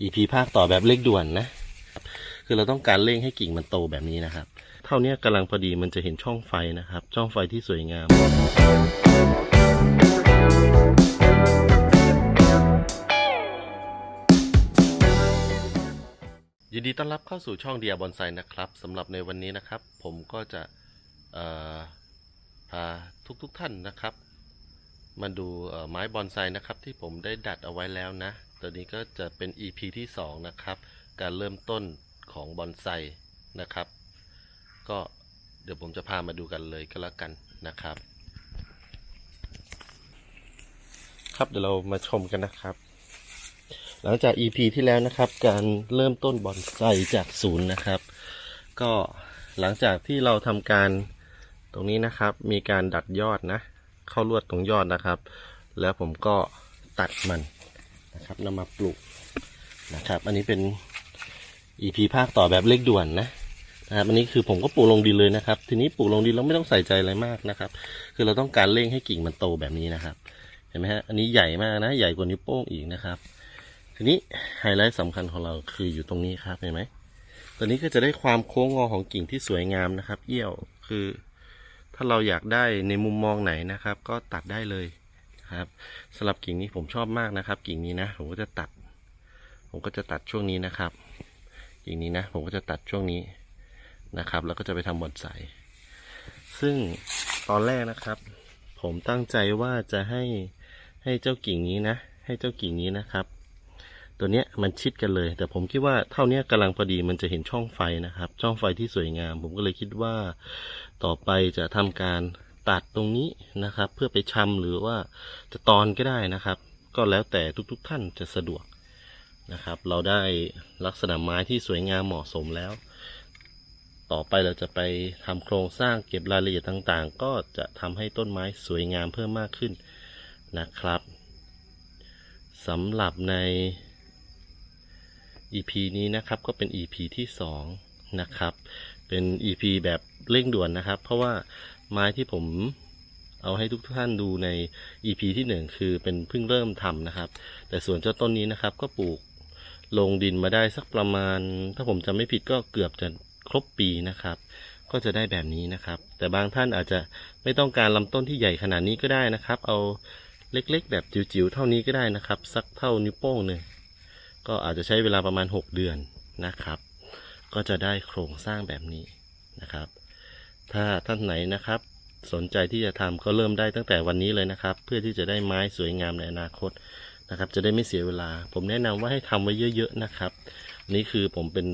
EP ภาคต่อแบบเร่งด่วนนะ คือเราต้องการเร่งให้กิ่งมันโตแบบนี้นะครับ เท่านี้กำลังพอดีมันจะเห็นช่องไฟนะครับ ช่องไฟที่สวยงามยินดีต้อนรับเข้าสู่ช่องเดียบอนไซนะครับสำหรับในวันนี้นะครับ ผมก็จะพาทุกๆทท่านนะครับ มาดูไม้บอนไซนะครับ ที่ผมได้ดัดเอาไว้แล้วนะ ตัวนี้ก็จะเป็น EP ที่ 2 นะครับ การเริ่มต้นของบอนไซนะครับ ก็เดี๋ยวผมจะพามาดูกันเลยก็แล้วกันนะครับ ครับเดี๋ยวเรามาชมกันนะครับ หลังจาก EP ที่แล้วนะครับ การเริ่มต้นบอนไซจากศูนย์นะครับ ก็หลังจากที่เราทำการตรงนี้นะครับ มีการดัดยอดนะ เข้าลวดตรงยอดนะครับ แล้วผมก็ตัดมัน นะครับนำมาปลูกนะครับ อันนี้เป็น EP ภาคต่อแบบเร่งด่วนนะนะครับอันนี้คือผมก็ปลูกลงดินเลยนะครับ ทีนี้ปลูกลงดินเราไม่ต้องใส่ใจอะไรมากนะครับ คือเราต้องการเร่งให้กิ่งมันโตแบบนี้นะครับ เห็นไหมฮะ อันนี้ใหญ่มากนะ ใหญ่กว่านิ้วโป้งอีกนะครับ ทีนี้ไฮไลท์สำคัญของเราคืออยู่ตรงนี้ครับ เห็นไหมตัวนี้ก็จะได้ความโค้งงอของกิ่งที่สวยงามนะครับ เอี้ยว คือ ถ้าเราอยากได้ในมุมมองไหนนะครับ ก็ตัดได้เลย นะครับสำหรับกิ่งนี้ผมชอบมากนะครับ กิ่งนี้นะผมก็จะตัด ผมก็จะตัดช่วงนี้นะครับ กิ่งนี้นะ ผมก็จะตัดช่วงนี้นะครับ แล้วก็จะไปทำบอนไซซึ่งตอนแรกนะครับ ผมตั้งใจว่าจะให้ให้เจ้ากิ่งนี้นะ ให้เจ้ากิ่งนี้นะครับ ตัวเนี้ยมันชิดกันเลย แต่ผมคิดว่าเท่านี้กำลังพอดีมันจะเห็นช่องไฟนะครับ ช่องไฟที่สวยงาม ผมก็เลยคิดว่าต่อไปจะทำการ ตัดตรงนี้นะครับ เพื่อไปชำหรือว่าจะตอนก็ได้นะครับ ก็แล้วแต่ทุกๆท่านจะสะดวกนะครับ เราได้ลักษณะไม้ที่สวยงามเหมาะสมแล้ว ต่อไปเราจะไปทำโครงสร้างเก็บรายละเอียดต่างๆ ก็จะทำให้ต้นไม้สวยงามเพิ่มมากขึ้นนะครับสำหรับใน EP นี้นะครับก็เป็น EP ที่ 2 นะครับ เป็น EP แบบเร่งด่วนนะครับ เพราะว่า ไม้ที่ผมเอาให้ทุกท่านดูใน EP ที่1คือเป็นเพิ่งเริ่มทำนะครับ แต่ส่วนเจ้าต้นนี้นะครับ ก็ปลูกลงดินมาได้สักประมาณ ถ้าผมจำไม่ผิดก็เกือบจะครบปีนะครับ ก็จะได้แบบนี้นะครับ แต่บางท่านอาจจะไม่ต้องการลำต้นที่ใหญ่ขนาดนี้ก็ได้นะครับ เอาเล็กๆ แบบจิ๋วๆเท่านี้ก็ได้นะครับ สักเท่านิ้วโป้งหนึ่งก็อาจจะใช้เวลาประมาณ 6 เดือนนะครับ ก็จะได้โครงสร้างแบบนี้นะครับ ถ้าท่านไหนนะครับ สนใจที่จะทำก็เริ่มได้ตั้งแต่วันนี้เลยนะครับ เพื่อที่จะได้ไม้สวยงามในอนาคตนะครับ จะได้ไม่เสียเวลา ผมแนะนำว่าให้ทำไว้เยอะๆนะครับ นี่คือผมเป็น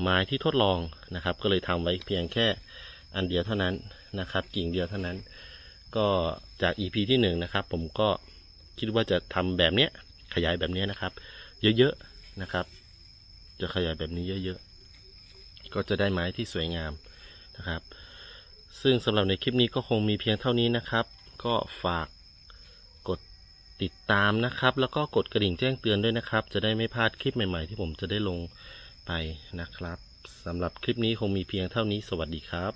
ไม้ที่ทดลองนะครับ ก็เลยทำไว้เพียงแค่อันเดียวเท่านั้นนะครับ กิ่งเดียวเท่านั้น ก็จาก EP ที่หนึ่งนะครับ ผมก็คิดว่าจะทำแบบเนี้ยขยายแบบนี้นะครับ เยอะๆนะครับ จะขยายแบบนี้เยอะๆ ก็จะได้ไม้ที่สวยงาม นะครับ ซึ่งสำหรับในคลิปนี้ก็คงมีเพียงเท่านี้นะครับ ก็ฝากกดติดตามนะครับ แล้วก็กดกระดิ่งแจ้งเตือนด้วยนะครับ จะได้ไม่พลาดคลิปใหม่ๆ ที่ผมจะได้ลงไปนะครับสำหรับคลิปนี้คงมีเพียงเท่านี้สวัสดีครับ